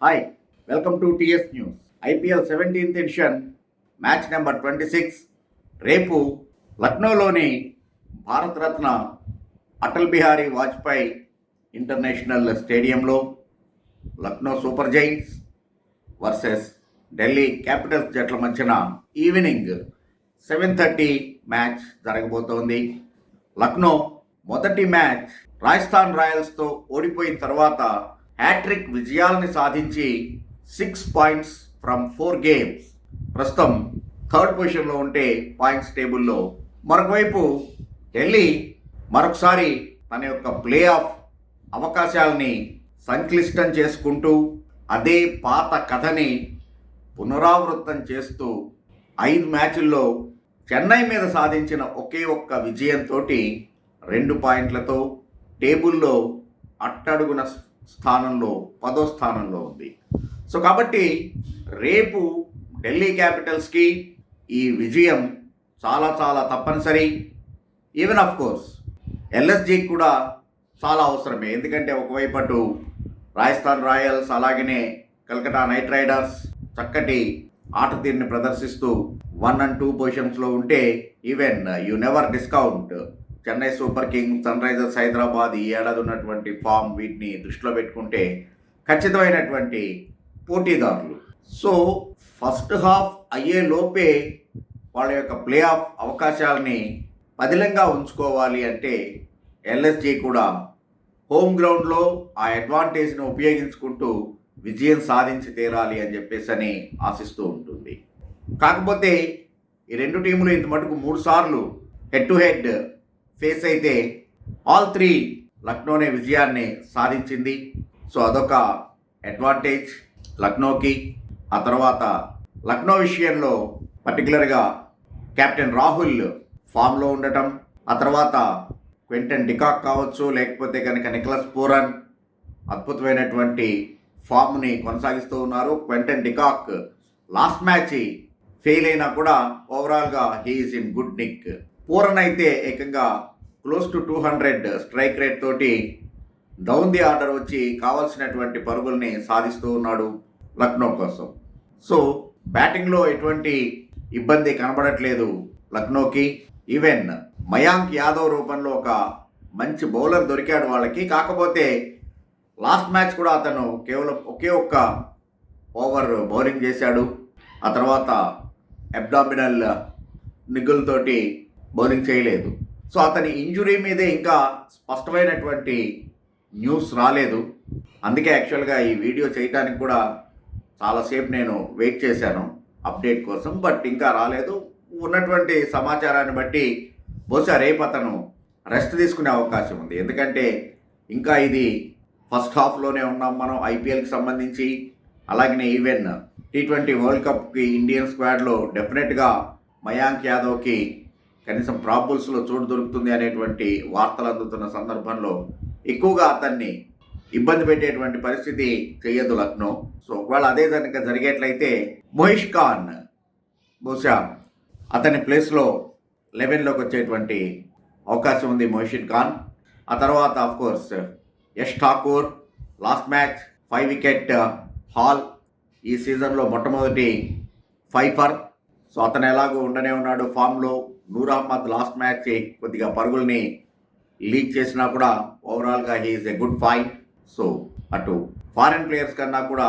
Hi welcome to TS news IPL seventeenth edition match number twenty six రేపు లక్నోలోని Bharat Ratna Atal Bihari Vajpayee international స్టేడియంలో Lucknow super giants versus Delhi capitals జట్ల మధ్యన evening seven thirty match జరగబోతోంది. లక్నో మొదటి match Rajasthan రాయల్స్తో ఓడిపోయిన తర్వాత హ్యాట్రిక్ విజయాల్ని సాధించి six points from four games ప్రస్తుతం థర్డ్ పొజిషన్లో ఉంటే పాయింట్స్ టేబుల్లో మరొకవైపు ఢిల్లీ మరొకసారి తన యొక్క ప్లే ఆఫ్ అవకాశాలని సంక్లిష్టం చేసుకుంటూ అదే పాత కథని పునరావృతం చేస్తూ ఐదు మ్యాచుల్లో చెన్నై మీద సాధించిన ఒకే ఒక్క విజయంతో రెండు పాయింట్లతో టేబుల్లో అట్టడుగున స్థానంలో పదో స్థానంలో ఉంది. సో కాబట్టి రేపు ఢిల్లీ క్యాపిటల్స్కి ఈ విజయం చాలా చాలా తప్పనిసరి. ఈవెన్ ఆఫ్ కోర్స్ ఎల్ఎస్జీకి కూడా చాలా అవసరమే. ఎందుకంటే ఒకవైపు అటు రాజస్థాన్ రాయల్స్ అలాగనే కలకటా నైట్ రైడర్స్ చక్కటి ఆట తీరుని ప్రదర్శిస్తూ వన్ అండ్ టూ పొజిషన్స్లో ఉంటే even you never discount Chennai super kings sunrisers Hyderabad ఈ ఏడాది ఉన్నటువంటి ఫామ్ వీటిని దృష్టిలో పెట్టుకుంటే ఖచ్చితమైనటువంటి పోటీదారులు. సో ఫస్ట్ హాఫ్ అయ్యే లోపే వాళ్ళ యొక్క ప్లే ఆఫ్ అవకాశాలని పదిలంగా ఉంచుకోవాలి అంటే ఎల్ఎస్జి కూడా హోమ్ గ్రౌండ్లో ఆ అడ్వాంటేజ్ను ఉపయోగించుకుంటూ విజయం సాధించి తీరాలి అని చెప్పేసి అని ఆశిస్తూ ఉంటుంది. కాకపోతే ఈ రెండు టీములు ఇంత మటుకు మూడు సార్లు హెడ్ టు హెడ్ ఫేస్ అయితే ఆల్ త్రీ లక్నోనే విజయాన్ని సాధించింది. సో అదొక అడ్వాంటేజ్ లక్నోకి. ఆ తర్వాత లక్నో విషయంలో పర్టికులర్గా కెప్టెన్ రాహుల్ ఫామ్లో ఉండటం. ఆ తర్వాత క్వింటన్ డికాక్ కావచ్చు లేకపోతే కనుక నిక్లస్ పూరన్ అద్భుతమైనటువంటి ఫామ్ని కొనసాగిస్తూ ఉన్నారు. Quinton de Kock last match fail అయినా కూడా ఓవరాల్గా he's in good nick. Pooran అయితే ఏకంగా close to two hundred strike rate తోటి డౌన్ ది ఆర్డర్ వచ్చి కావాల్సినటువంటి పరుగుల్ని సాధిస్తూ ఉన్నాడు లక్నో కోసం. సో బ్యాటింగ్లో ఎటువంటి ఇబ్బంది కనబడట్లేదు లక్నోకి. ఈవెన్ మయాంక్ యాదవ్ రూపంలో ఒక మంచి బౌలర్ దొరికాడు వాళ్ళకి. కాకపోతే లాస్ట్ మ్యాచ్ కూడా అతను కేవలం ఒకే ఒక్క ఓవర్ బౌలింగ్ చేశాడు. ఆ తర్వాత అబ్డామినల్ నిగ్గులతోటి బౌలింగ్ చేయలేదు. సో అతని ఇంజురీ మీదే ఇంకా స్పష్టమైనటువంటి న్యూస్ రాలేదు. అందుకే యాక్చువల్గా ఈ వీడియో చేయడానికి కూడా చాలాసేపు నేను వెయిట్ చేశాను అప్డేట్ కోసం బట్ ఇంకా రాలేదు. ఉన్నటువంటి సమాచారాన్ని బట్టి బహుశా రేపు అతను రెస్ట్ తీసుకునే అవకాశం ఉంది. ఎందుకంటే ఇంకా ఇది ఫస్ట్ హాఫ్లోనే ఉన్నాం మనం ఐపీఎల్కి సంబంధించి. అలాగనే ఈవెన్ టీ ట్వంటీ వరల్డ్ కప్కి ఇండియన్ స్క్వాడ్లో డెఫినెట్గా మయాంక్ యాదవ్కి కనీసం ప్రాబుల్స్లో చోటు దొరుకుతుంది అనేటువంటి వార్తలు అందుతున్న సందర్భంలో ఎక్కువగా అతన్ని ఇబ్బంది పెట్టేటువంటి పరిస్థితి చెయ్యదు లక్నో. సో ఒకవేళ అదే కనుక జరిగేట్లయితే మొహిష్ ఖాన్ బహుశా అతని ప్లేస్లో లెవెన్లోకి వచ్చేటువంటి అవకాశం ఉంది మొహిషిన్ ఖాన్. ఆ తర్వాత of course Yash Thakur last match five wicket haul ఈ సీజన్లో మొట్టమొదటి ఫైఫర్ సో అతను ఎలాగో ఉండనే ఉన్నాడు. ఫామ్లో నూర్ అహ్మద్ లాస్ట్ మ్యాచ్ కొద్దిగా పరుగుల్ని లీక్ చేసినా కూడా ఓవరాల్గా he's a good fight. So అటు ఫారెన్ ప్లేయర్స్ కన్నా కూడా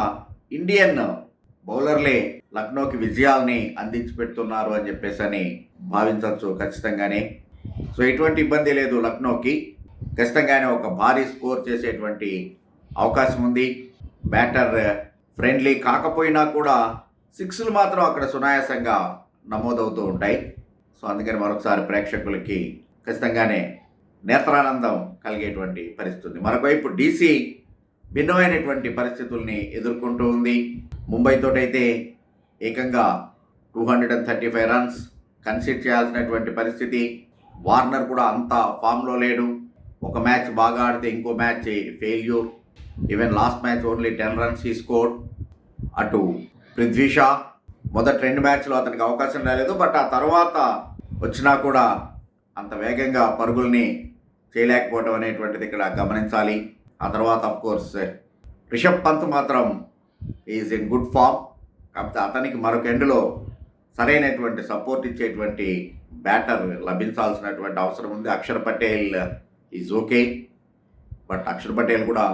ఇండియన్ బౌలర్లే లక్నోకి విజయాల్ని అందించి పెడుతున్నారు అని చెప్పేసి అని భావించవచ్చు ఖచ్చితంగానే. సో ఎటువంటి ఇబ్బంది లేదు లక్నోకి. ఖచ్చితంగానే ఒక భారీ స్కోర్ చేసేటువంటి అవకాశం ఉంది. బ్యాటర్ ఫ్రెండ్లీ కాకపోయినా కూడా సిక్స్లు మాత్రం అక్కడ సునాయాసంగా నమోదవుతూ ఉంటాయి. సో అందుకని మరొకసారి ప్రేక్షకులకి ఖచ్చితంగానే నేత్రానందం కలిగేటువంటి పరిస్థితి మరొకవైపు డీసీ భిన్నమైనటువంటి పరిస్థితుల్ని ఎదుర్కొంటూ ఉంది. ముంబైతోటైతే ఏకంగా two hundred and thirty five runs concede చేయాల్సినటువంటి పరిస్థితి. వార్నర్ కూడా అంత ఫామ్లో లేడు. ఒక మ్యాచ్ బాగా ఆడితే ఇంకో match failure. Even last match only ten runs ఈ స్కోర్ అటు పృథ్వీ షా. మొదటి రెండు మ్యాచ్లో అతనికి అవకాశం రాలేదు బట్ ఆ తర్వాత వచ్చినా కూడా అంత వేగంగా పరుగుల్ని చేయలేకపోవడం అనేటువంటిది ఇక్కడ గమనించాలి. ఆ తర్వాత అఫ్ కోర్స్ రిషబ్ పంత్ మాత్రం ఈజ్ ఇన్ గుడ్ ఫామ్ కాకపోతే అతనికి మరొక ఎండ్లో సరైనటువంటి సపోర్ట్ ఇచ్చేటువంటి బ్యాటర్ లభించాల్సినటువంటి అవసరం ఉంది. Akshar Patel is okay but Akshar Patel కూడా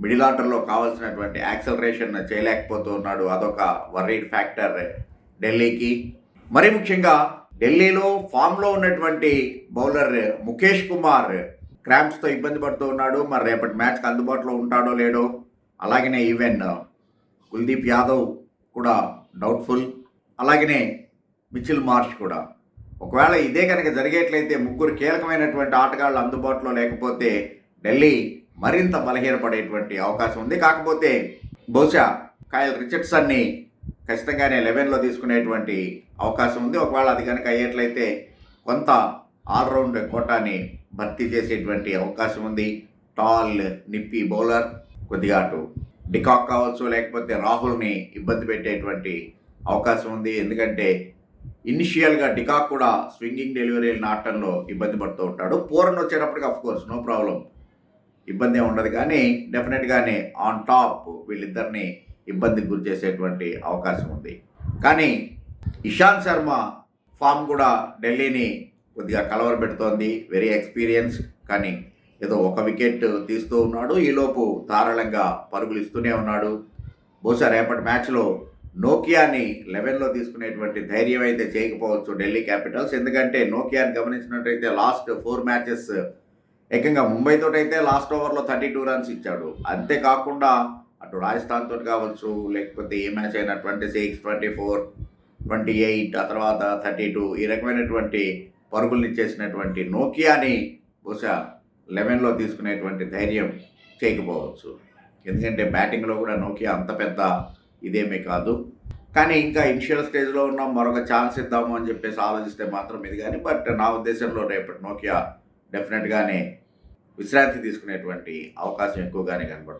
మిడిల్ ఆర్డర్లో కావాల్సినటువంటి యాక్సలరేషన్ చేయలేకపోతూ ఉన్నాడు అదొక వర్రీడ్ ఫ్యాక్టర్ ఢిల్లీకి. మరి ముఖ్యంగా ఢిల్లీలో ఫామ్లో ఉన్నటువంటి బౌలర్ ముఖేష్ కుమార్ క్రాంప్స్తో ఇబ్బంది పడుతూ ఉన్నాడు. మరి రేపటి మ్యాచ్కి అందుబాటులో ఉంటాడో లేడో అలాగనే ఈవెన్ కుల్దీప్ యాదవ్ కూడా డౌట్ఫుల్ అలాగనే మిచిల్ మార్ష్ కూడా. ఒకవేళ ఇదే కనుక జరిగేట్లయితే ముగ్గురు కీలకమైనటువంటి ఆటగాళ్ళు అందుబాటులో లేకపోతే ఢిల్లీ మరింత బలహీనపడేటువంటి అవకాశం ఉంది. కాకపోతే బహుశా కాయల్ రిచర్డ్సన్ని ఖచ్చితంగానే లెవెన్లో తీసుకునేటువంటి అవకాశం ఉంది. ఒకవేళ అది కనుక అయ్యేట్లయితే కొంత ఆల్రౌండ్ కోటాని భర్తీ చేసేటువంటి అవకాశం ఉంది. టాల్ నిప్పి బౌలర్ కొద్దిగా అటు డికాక్ కావచ్చు లేకపోతే రాహుల్ని ఇబ్బంది పెట్టేటువంటి అవకాశం ఉంది. ఎందుకంటే ఇనిషియల్గా డికాక్ కూడా స్వింగింగ్ డెలివరీలు నాటంలో ఇబ్బంది పడుతూ ఉంటాడు. పూరన్ వచ్చేటప్పటికి అఫ్ కోర్స్ నో ప్రాబ్లం ఇబ్బంది ఉండదు కానీ డెఫినెట్గానే ఆన్ టాప్ వీళ్ళిద్దరిని ఇబ్బందికి గురి చేసేటువంటి అవకాశం ఉంది. కానీ ఇషాంత్ శర్మ ఫామ్ కూడా ఢిల్లీని కొద్దిగా కలవరపెడుతోంది వెరీ ఎక్స్పీరియన్స్ కానీ ఏదో ఒక వికెట్ తీస్తూ ఉన్నాడు ఈలోపు ధారాళంగా పరుగులు ఇస్తూనే ఉన్నాడు. బహుశా రేపటి మ్యాచ్లో నోకియాని లెవెన్లో తీసుకునేటువంటి ధైర్యం అయితే చేయకపోవచ్చు ఢిల్లీ క్యాపిటల్స్ ఎందుకంటే నోకియాని గమనించినట్టయితే లాస్ట్ ఫోర్ మ్యాచెస్ ఏకంగా ముంబైతో అయితే లాస్ట్ ఓవర్లో థర్టీ టూ రన్స్ ఇచ్చాడు. అంతేకాకుండా అటు రాజస్థాన్ తోటి కావచ్చు లేకపోతే ఏ మ్యాచ్ అయినా twenty six twenty four twenty eight ఆ తర్వాత థర్టీ టూ ఈ రకమైనటువంటి పరుగుల్ని ఇచ్చేసినటువంటి నోకియాని బహుశా లెవెన్లో తీసుకునేటువంటి ధైర్యం చేయకపోవచ్చు. ఎందుకంటే బ్యాటింగ్లో కూడా నోకియా అంత పెద్ద ఇదేమీ కాదు. కానీ ఇంకా ఇనిషియల్ స్టేజ్లో ఉన్నాం మరొక ఛాన్స్ ఇద్దాము అని చెప్పేసి ఆలోచిస్తే మాత్రం ఇది కానీ బట్ నా ఉద్దేశంలో రేపటి నోకియా డెఫినెట్గానే విశ్రాంతి తీసుకునేటువంటి అవకాశం ఎక్కువగానే కనబడుతుంది.